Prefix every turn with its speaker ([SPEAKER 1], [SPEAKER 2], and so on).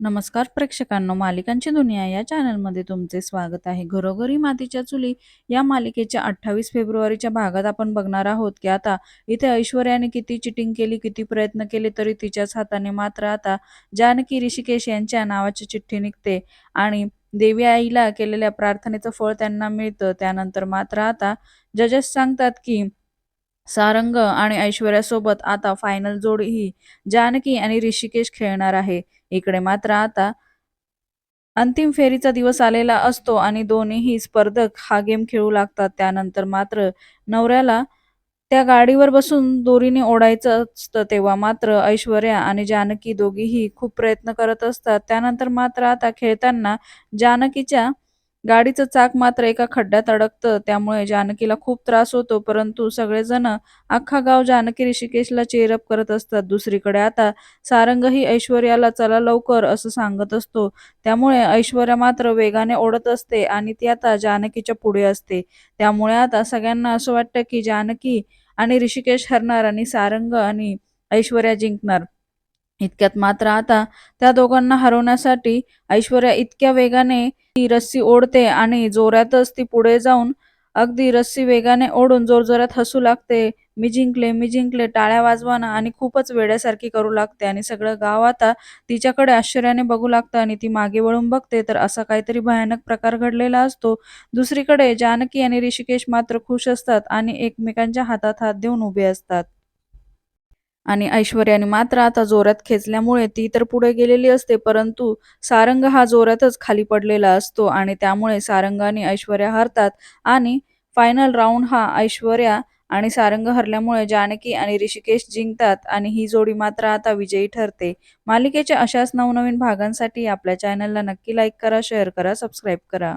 [SPEAKER 1] नमस्कार प्रेक्षकांनो मालिकांची दुनिया या चॅनलमध्ये तुमचे स्वागत आहे. घरोघरी मातीच्या चुली या मालिकेच्या अठ्ठावीस फेब्रुवारीच्या भागात आपण बघणार आहोत की आता इथे ऐश्वर्याने किती चिटिंग केली किती प्रयत्न केले तरी तिच्याच हाताने मात्र आता जानकी ऋषिकेश यांच्या नावाची चिठ्ठी निघते आणि देवी आईला केलेल्या प्रार्थनेचं फळ त्यांना मिळतं. त्यानंतर मात्र आता जजेस सांगतात की सारंग आणि ऐश्वर्यासोबत आता फायनल जोडीही जानकी आणि ऋषिकेश खेळणार आहे. इकडे मात्र आता अंतिम फेरीचा दिवस आलेला असतो आणि दोन्हीही स्पर्धक हा गेम खेळू लागतात. त्यानंतर मात्र नवऱ्याला त्या गाडीवर बसून दोरीने ओढायचं असतं तेव्हा मात्र ऐश्वर्या आणि जानकी दोघीही खूप प्रयत्न करत असतात. त्यानंतर मात्र आता खेळताना जानकीच्या गाडीचं चाक मात्र एका खड्ड्यात अडकतं. त्यामुळे जानकीला खूप त्रास होतो. परंतु सगळेजण अख्खा गाव जानकी ऋषिकेशला चेअरअप करत असतात. दुसरीकडे आता सारंगही ऐश्वर्याला चला लवकर असं सांगत असतो. त्यामुळे ऐश्वर्या मात्र वेगाने ओढत असते आणि ती आता जानकीच्या पुढे असते. त्यामुळे आता सगळ्यांना असं वाटतं की जानकी आणि ऋषिकेश हरणार आणि सारंग आणि ऐश्वर्या जिंकणार. इतक्यात मात्र आता त्या दोघांना हरवण्यासाठी ऐश्वर्या इतक्या वेगाने ती रस्सी ओढते आणि जोरातच ती पुढे जाऊन अगदी रस्सी वेगाने ओढून जोरजोरात हसू लागते. मी जिंकले मी जिंकले टाळ्या वाजवाना आणि खूपच वेड्यासारखी करू लागते आणि सगळं गाव आता तिच्याकडे आश्चर्याने बघू लागतं आणि ती मागे वळून बघते. तर असा काहीतरी भयानक प्रकार घडलेला असतो. दुसरीकडे जानकी आणि ऋषिकेश मात्र खुश असतात आणि एकमेकांच्या हातात हात देऊन उभे असतात. आणि ऐश्वर्याने मात्र आता जोरात खेचल्यामुळे ती तर पुढे गेलेली असते परंतु सारंग हा जोरातच खाली पडलेला असतो आणि त्यामुळे सारंगाने ऐश्वर्या हरतात आणि फायनल राऊंड हा ऐश्वर्या आणि सारंग हरल्यामुळे जानकी आणि ऋषिकेश जिंकतात आणि ही जोडी मात्र आता विजयी ठरते. मालिकेच्या अशाच नवनवीन भागांसाठी आपल्या चॅनलला नक्की लाईक करा शेअर करा सबस्क्राईब करा.